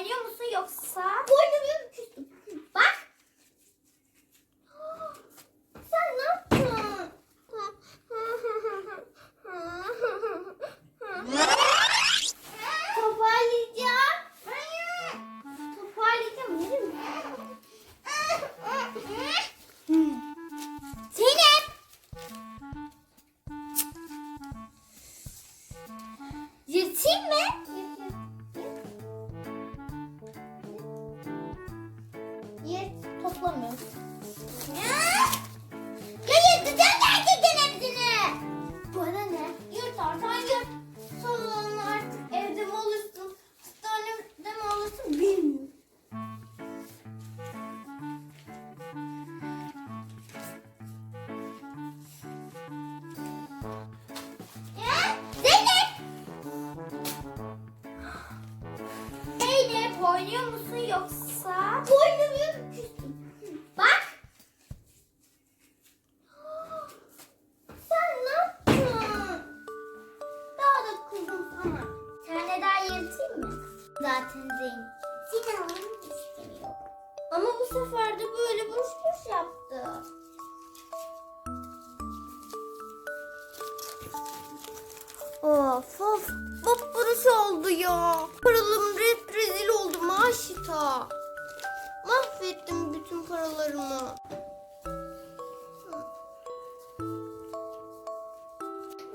oynuyor musun yoksa? Toplamıyorum. Ya yırtacağım gerçekten hepsini. Bana ne? Yırtarsan yırt. Sonra artık evde mi olursun, hastanede mi olursun bilmiyorum. Ya, Zeynep! Zeynep oynuyor musun yoksa? Oynamıyorum kızım sana. Tane daha yırtayım mı? Zaten. Seni almak istemiyor. Ama bu sefer de böyle boş boş yaptı. Of of. Bapırış oldu ya. Paralarım rep rezil oldu Maşita. Mahvettim bütün paralarımı.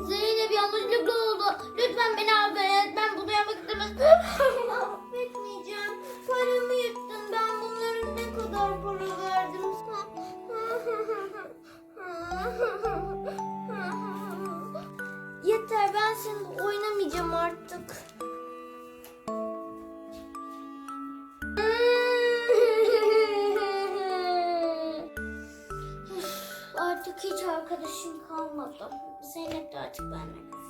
Zeynep yanlışlıkla ben seninle oynamayacağım artık. Artık hiç arkadaşım kalmadı. Zeynep de artık benimle